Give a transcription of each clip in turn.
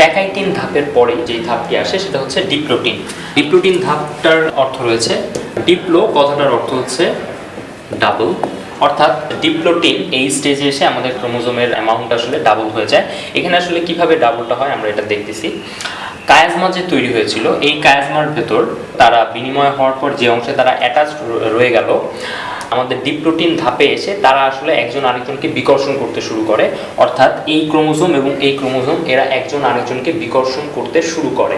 Pachytene ধাপের পরে যে ধাপটি আসে, সেটা হচ্ছে ডিপ্লোটিন ডিপ্লোটিন ধাপটার অর্থ রয়েছে, ডিপ্লো কথাটার অর্থ হচ্ছে ডাবল অর্থাৎ ডিপ্লোটিন এই স্টেজে এসে আমাদের ক্রোমোজোমের অ্যামাউন্ট আসলে ডাবল হয়ে যায়। এখানে আসলে কীভাবে ডাবলটা হয় আমরা এটা দেখতেছি। কায়াজমা যে তৈরি হয়েছিল, এই কায়াজমার ভেতর তারা বিনিময় হওয়ার পর যে অংশে তারা অ্যাটাচ রয়ে গেল আমাদের ডিপ্লোটিন ধাপে এসে তারা আসলে একজন আরেকজনকে বিকর্ষণ করতে শুরু করে। অর্থাৎ এই ক্রোমোজোম এবং এই ক্রোমোজোম এরা একজন আরেকজনকে বিকর্ষণ করতে শুরু করে।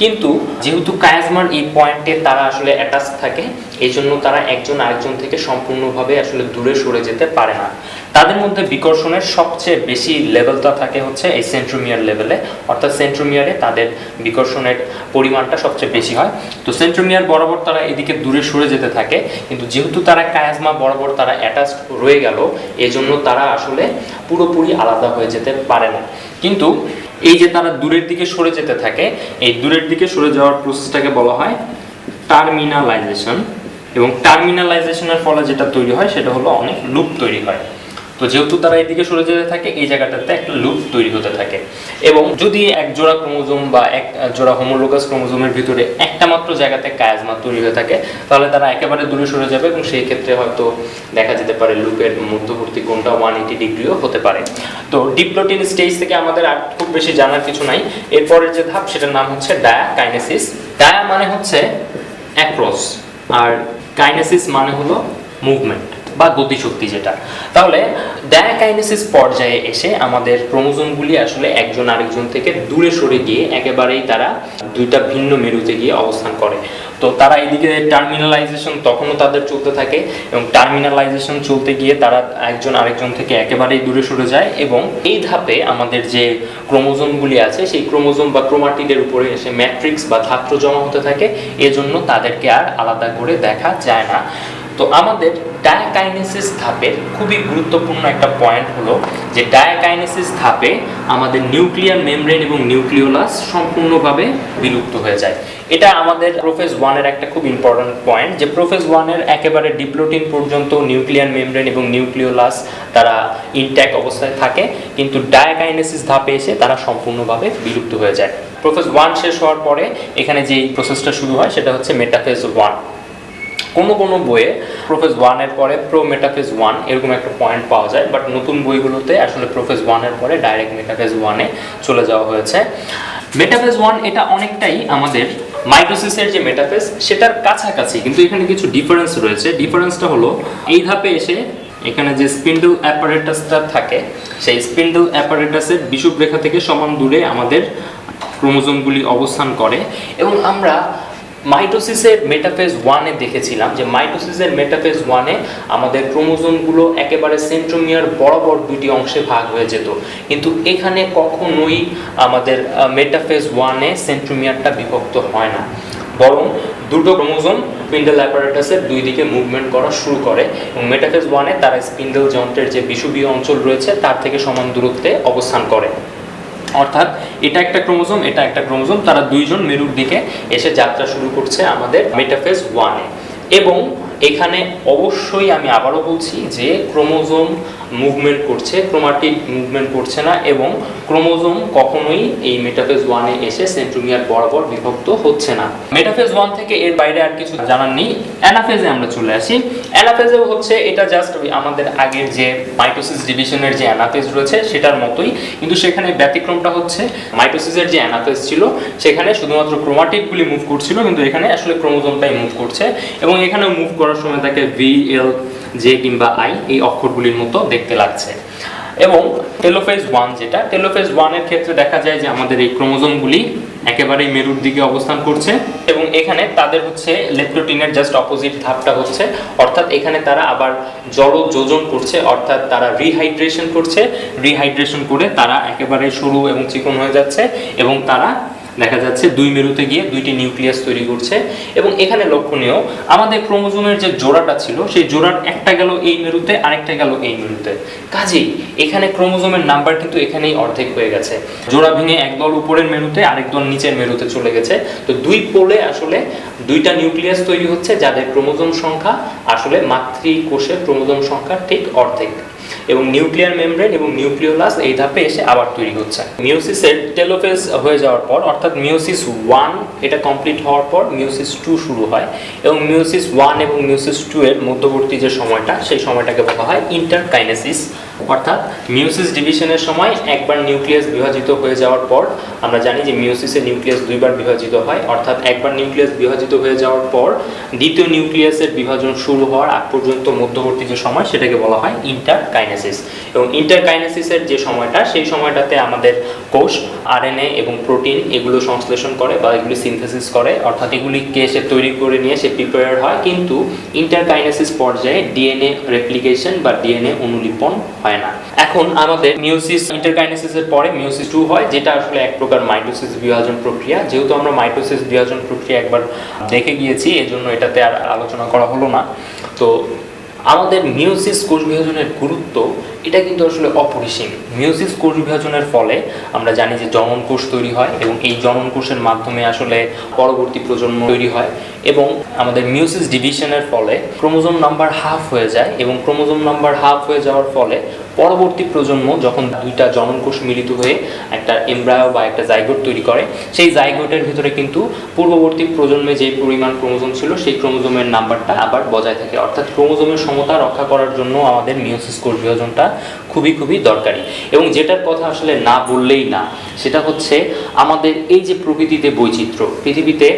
কিন্তু যেহেতু কায়াজমার এই পয়েন্টে তারা আসলে অ্যাটাচ থাকে এই জন্য তারা একজন আরেকজন থেকে সম্পূর্ণভাবে আসলে দূরে সরে যেতে পারে না। তাদের মধ্যে বিকর্ষণের সবচেয়ে বেশি লেভেলটা থাকে হচ্ছে এই সেন্ট্রোমিয়ার লেভেলে অর্থাৎ সেন্ট্রোমিয়ারে তাদের বিকর্ষণের পরিমাণটা সবচেয়ে বেশি হয়। তো সেন্ট্রোমিয়ার বরাবর তারা এদিকে দূরে সরে যেতে থাকে, কিন্তু যেহেতু তারা কায়াজমা বরাবর তারা অ্যাটাচ রয়ে গেল, এজন্য তারা আসলে পুরোপুরি আলাদা হয়ে যেতে পারে না। কিন্তু এই যে তারা দূরের দিকে সরে যেতে থাকে, এই দূরের দিকে সরে যাওয়ার প্রসেসটাকে বলা হয় টার্মিনালাইজেশন এবং টার্মিনালাইজেশনের ফলে যেটা তৈরি হয়, সেটা হলো অনেক লুপ তৈরি হয়। তো যেহেতু তারা এদিকে সরে যেতে থাকে, এই জায়গাটাতে একটা লুপ তৈরি হতে থাকে। এবং যদি এক জোড়া ক্রোমোজোম বা এক জোড়া হোমোলোগাস ক্রোমোজোমের ভিতরে একটা মাত্র জায়গাতে কায়াজমা তৈরি হয়ে থাকে, তাহলে তারা একেবারে দূরে সরে যাবে এবং সেই ক্ষেত্রে হয়তো দেখা যেতে পারে লুপের মধ্যবর্তী কোণটা ওয়ান এইটি ডিগ্রিও হতে পারে। তো ডিপ্লোটিন স্টেজ থেকে আমাদের আর খুব বেশি জানার কিছু নাই। এরপরের যে ধাপ, সেটার নাম হচ্ছে ডায়া কাইনেসিস ডায়া মানে হচ্ছে অ্যাক্রস আর কাইনেসিস মানে হলো মুভমেন্ট বা গতিশক্তি যেটা। তাহলে ডায়াকাইনেসিস পর্যায়ে এসে আমাদের ক্রোমোজোমগুলি আসলে একজন আরেকজন থেকে দূরে সরে গিয়ে একেবারেই তারা দুইটা ভিন্ন মেরুতে গিয়ে অবস্থান করে। তো তারা এদিকে টার্মিনালাইজেশন তখনও তাদের চলতে থাকে এবং টার্মিনালাইজেশন চলতে গিয়ে তারা একজন আরেকজন থেকে একেবারেই দূরে সরে যায় এবং এই ধাপে আমাদের যে ক্রোমোজোমগুলি আছে, সেই ক্রোমোজোম বা ক্রোমাটিদের উপরে এসে ম্যাট্রিক্স বা ধাত্র জমা হতে থাকে। এজন্য তাদেরকে আর আলাদা করে দেখা যায় না। তো আমাদের ডায়াকাইনেসিস ধাপের খুবই গুরুত্বপূর্ণ একটা পয়েন্ট হলো যে ডায়াকাইনেসিস ধাপে আমাদের নিউক্লিয়ার মেমব্রেন এবং নিউক্লিওলাস সম্পূর্ণভাবে বিলুপ্ত হয়ে যায়। এটা আমাদের প্রোফেজ ওয়ানের একটা খুব ইম্পর্ট্যান্ট পয়েন্ট যে প্রোফেজ ওয়ানের একেবারে ডিপ্লোটিন পর্যন্ত নিউক্লিয়ার মেমব্রেন এবং নিউক্লিওলাস তারা ইনট্যাক অবস্থায় থাকে, কিন্তু ডায়াকাইনেসিস ধাপে এসে তারা সম্পূর্ণভাবে বিলুপ্ত হয়ে যায়। প্রোফেজ ওয়ান শেষ হওয়ার পরে এখানে যে প্রসেসটা শুরু হয় সেটা হচ্ছে মেটাফেজ ওয়ান কোনো কোনো বইয়ে প্রোফেজ ওয়ানের পরে প্রো মেটাফেজ ওয়ান এরকম একটা পয়েন্ট পাওয়া যায় বাট নতুন বইগুলোতে আসলে প্রোফেজ ওয়ানের পরে ডাইরেক্ট মেটাফেজ ওয়ানে চলে যাওয়া হয়েছে। মেটাফেজ ওয়ান এটা অনেকটাই আমাদের মাইটোসিসের যে মেটাফেজ সেটার কাছাকাছি, কিন্তু এখানে কিছু ডিফারেন্স রয়েছে। ডিফারেন্সটা হলো, এই ধাপে এসে এখানে যে স্পিন্ডল অ্যাপারেটাসটা থাকে, সেই স্পিন্ডল অ্যাপারেটাসের বিষুব রেখা থেকে সমান দূরে আমাদের ক্রোমোজোমগুলি অবস্থান করে। এবং আমরা মাইটোসিসের মেটাফেজ ওয়ানে দেখেছিলাম যে মাইটোসিসের মেটাফেজ ওয়ানে আমাদের ক্রোমোজোমগুলো একেবারে সেন্ট্রোমিয়ার বরাবর দুটি অংশে ভাগ হয়ে যেত। কিন্তু এখানে কখনোই আমাদের মেটাফেজ ওয়ানে সেন্ট্রোমিয়ারটা বিভক্ত হয় না। বরং দুটো ক্রোমোজোম স্পিন্ডল অ্যাপারেটাসের দুই দিকে মুভমেন্ট করা শুরু করে এবং মেটাফেজ ওয়ানে তারা স্পিন্ডল যন্ত্রের যে বিষুবীয় অঞ্চল রয়েছে তার থেকে সমান দূরত্বে অবস্থান করে। অর্থাৎ এটা একটা ক্রোমোজোম, এটা একটা ক্রোমোজোম, তারা দুইজন মেরুর দিকে এসে যাত্রা শুরু করছে আমাদের মেটাফেজ ওয়ানে এবং এখানে অবশ্যই আমি আবারও বলছি যে ক্রোমোজোম মুভমেন্ট করছে, ক্রোমাটিড মুভমেন্ট করছে না এবং ক্রোমোজোম কখনোই এই মেটাফেজ ওয়ানে এসে সেন্ট্রোমিয়ার বরাবর বিভক্ত হচ্ছে না। মেটাফেজ ওয়ান থেকে এর বাইরে আর কিছু জানার নেই। অ্যানাফেজে আমরা চলে আসি। অ্যানাফেজেও হচ্ছে এটা জাস্ট আমাদের আগের যে মাইটোসিস ডিভিশনের যে অ্যানাফেজ রয়েছে সেটার মতোই। কিন্তু সেখানে ব্যতিক্রমটা হচ্ছে মাইটোসিসের যে অ্যানাফেজ ছিল, সেখানে শুধুমাত্র ক্রোমাটিডগুলি মুভ করছিল, কিন্তু এখানে আসলে ক্রোমোজোমটাই মুভ করছে এবং এখানে মুভ করার সময় তাকে ভি এল জে কিংবা আই এই অক্ষরগুলির মতো দেখতে লাগছে। এবং টেলোফেজ ওয়ান যেটা টেলোফেজ ওয়ানের ক্ষেত্রে দেখা যায় যে আমাদের এই ক্রোমোজোমগুলি একেবারেই মেরুর দিকে অবস্থান করছে এবং এখানে তাদের হচ্ছে লেপ্টোটিনের জাস্ট অপোজিট ধাপটা হচ্ছে। অর্থাৎ এখানে তারা আবার জড় যোজন করছে, অর্থাৎ তারা রিহাইড্রেশন করছে। রিহাইড্রেশন করে তারা একেবারে সরু এবং চিকন হয়ে যাচ্ছে এবং তারা দেখা যাচ্ছে দুই মেরুতে গিয়ে দুইটি নিউক্লিয়াস তৈরি করছে এবং এখানে লক্ষণীয়, আমাদের ক্রোমোজোমের যে জোড়াটা ছিল, সেই জোড়ার একটা গেল এই মেরুতে, আরেকটা গেল এই মেরুতে। কাজেই এখানে ক্রোমোজোমের নাম্বার কিন্তু এখানেই অর্ধেক হয়ে গেছে। জোড়া ভেঙে একদল উপরের মেরুতে, আরেক দল নিচের মেরুতে চলে গেছে। তো দুই পোলে আসলে দুইটা নিউক্লিয়াস তৈরি হচ্ছে, যাদের ক্রোমোজোম সংখ্যা আসলে মাতৃকোষের ক্রোমোজোম সংখ্যা ঠিক অর্ধেক। এবং নিউক্লিয়ার মেমব্রেন এবং নিউক্লিওলাস এই ধাপে এসে আবার তৈরি হচ্ছে। মিউসিসের টেলোফেজ হয়ে যাওয়ার পর, অর্থাৎ মিউসিস ওয়ান এটা কমপ্লিট হওয়ার পর মিউসিস টু শুরু হয় এবং মিউসিস ওয়ান এবং মিউসিস টু এর মধ্যবর্তী যে সময়টা, সেই সময়টাকে বলা হয় ইন্টারকাইনেসিস অর্থাৎ মিওসিস ডিভিশনের সময় একবার নিউক্লিয়াস বিভাজিত হয়ে যাওয়ার পর, আমরা জানি যে মিওসিসের নিউক্লিয়াস দুইবার বিভাজিত হয়, অর্থাৎ একবার নিউক্লিয়াস বিভাজিত হয়ে যাওয়ার পর দ্বিতীয় নিউক্লিয়াসের বিভাজন শুরু হওয়ার আগ পর্যন্ত মধ্যবর্তী যে সময় সেটাকে বলা হয় ইন্টারকাইনেসিস। এবং ইন্টারকাইনেসিসের যে সময়টা, সেই সময়টাতে আমাদের কোষ, আরএনএ এবং প্রোটিন এগুলো সংশ্লেষণ করে বা এগুলি সিনথেসিস করে, অর্থাৎ এগুলিকে সে তৈরি করে নিয়ে সে প্রিপেয়ার হয়। কিন্তু ইন্টারকাইনেসিস পর্যায়ে ডিএনএ রেপ্লিকেশন বা ডিএনএ অনুলিপন হয় না। এখন আমাদের মিউসিস ইন্টারকাইনেসিসের পরে মিউসিস টু হয়, যেটা আসলে এক প্রকার মাইটোসিস বিভাজন প্রক্রিয়া। যেহেতু আমরা মাইটোসিস বিভাজন প্রক্রিয়া একবার দেখে গিয়েছি, এজন্য এটাতে আর আলোচনা করা হলো না। তো আমাদের মিউসিস কোষ বিভাজনের গুরুত্ব, এটা কিন্তু আসলে অপরিসীম। মিউসিস কোষ বিভাজনের ফলে আমরা জানি যে জনন কোষ তৈরি হয় এবং এই জনন কোষের মাধ্যমে আসলে পরবর্তী প্রজন্ম তৈরি হয় এবং আমাদের মিউসিস ডিভিশনের ফলে ক্রোমোজোম নাম্বার হাফ হয়ে যায় এবং ক্রোমোজোম নাম্বার হাফ হয়ে যাওয়ার ফলে পরবর্তী প্রজন্ম যখন দুইটা জনন কোষ মিলিত হয়ে একটা এমব্রায়ো বা একটা জাইগোট তৈরি করে, সেই জাইগোটের ভিতরে কিন্তু পূর্ববর্তী প্রজন্মে যে পরিমাণ ক্রোমোজোম ছিল, সেই ক্রোমোজোমের নাম্বারটা আবার বজায় থাকে। অর্থাৎ ক্রোমোজোমের সমতা রক্ষা করার জন্য আমাদের মিওসিস কোষ বিভাজনটা খুবই খুবই দরকারি। এবং যেটার কথা আসলে না বললেই না, সেটা হচ্ছে আমাদের এই যে প্রকৃতিতে বৈচিত্র্য, পৃথিবীতে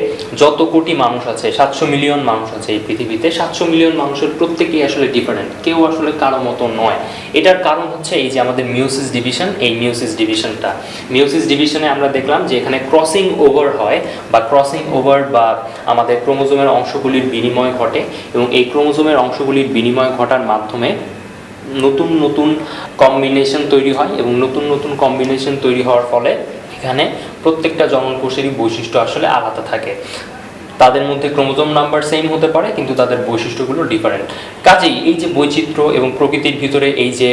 যত কোটি মানুষ আছে, সাতশো মিলিয়ন মানুষ আছে এই পৃথিবীতে, সাতশো মিলিয়ন মানুষের প্রত্যেকেই আসলে ডিফারেন্ট কেউ আসলে কারও মতো নয়। এটার কারণ হচ্ছে এই যে আমাদের মিওসিস ডিভিশন, এই মিওসিস ডিভিশনটা। মিউসিস ডিভিশনে আমরা দেখলাম যে এখানে ক্রসিং ওভার হয়, বা ক্রসিং ওভার বা আমাদের ক্রোমোজোমের অংশগুলির বিনিময় ঘটে। এবং এই ক্রোমোজোমের অংশগুলির বিনিময় ঘটার মাধ্যমে নতুন নতুন কম্বিনেশন তৈরি হয় এবং নতুন নতুন কম্বিনেশন তৈরি হওয়ার ফলে এখানে প্রত্যেকটা জনন কোষেরই বৈশিষ্ট্য আসলে আলাদা থাকে। তাদের মধ্যে ক্রোমোজোম নাম্বার সেম হতে পারে, কিন্তু তাদের বৈশিষ্ট্যগুলো ডিফারেন্ট কাজেই এই যে বৈচিত্র্য এবং প্রকৃতির ভিতরে এই যে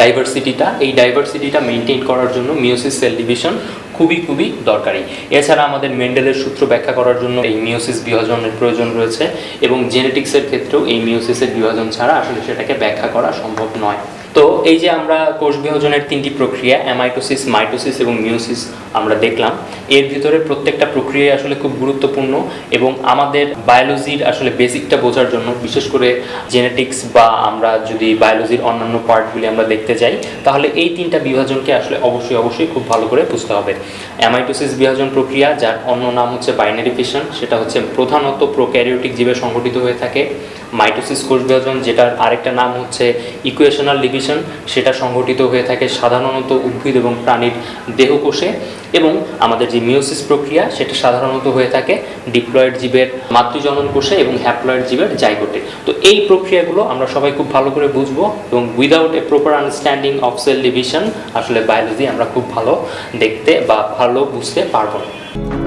ডাইভার্সিটিটা এই ডাইভার্সিটিটা মেনটেন করার জন্য মিওসিস সেল ডিভিশন খুবই খুবই দরকারি। এছাড়া আমাদের মেন্ডেলের সূত্র ব্যাখ্যা করার জন্য এই মিওসিস বিভাজনের প্রয়োজন রয়েছে এবং জেনেটিক্সের ক্ষেত্রেও এই মিওসিসের বিভাজন ছাড়া আসলে সেটাকে ব্যাখ্যা করা সম্ভব নয়। তো এই যে আমরা কোষ বিভাজনের তিনটি প্রক্রিয়া অ্যামাইটোসিস মাইটোসিস এবং মিউসিস আমরা দেখলাম, এর ভিতরে প্রত্যেকটা প্রক্রিয়া আসলে খুব গুরুত্বপূর্ণ এবং আমাদের বায়োলজির আসলে বেসিকটা বোঝার জন্য, বিশেষ করে জেনেটিক্স বা আমরা যদি বায়োলজির অন্যান্য পার্টগুলি আমরা দেখতে যাই, তাহলে এই তিনটা বিভাজনকে আসলে অবশ্যই অবশ্যই খুব ভালো করে বুঝতে হবে। অ্যামাইটোসিস বিভাজন প্রক্রিয়া, যার অন্য নাম হচ্ছে বাইনারি ফিশন সেটা হচ্ছে প্রধানত প্রোক্যারিওটিক জীবে সংঘটিত হয়ে থাকে। মাইটোসিস কোষ বিভাজন, যেটার আরেকটা নাম হচ্ছে ইকুয়েশনাল ডিভিশন সেটা সংঘটিত হয়ে থাকে সাধারণত উদ্ভিদ এবং প্রাণীর দেহকোষে এবং আমাদের যে মিওসিস প্রক্রিয়া, সেটা সাধারণত হয়ে থাকে ডিপ্লয়েড জীবের মাতৃজনন কোষে এবং হ্যাপ্লয়েড জীবের জাইগোটে তো এই প্রক্রিয়াগুলো আমরা সবাই খুব ভালো করে বুঝব এবং without a proper understanding of cell division আসলে বায়োলজি আমরা খুব ভালো দেখতে বা ভালো বুঝতে পারব না।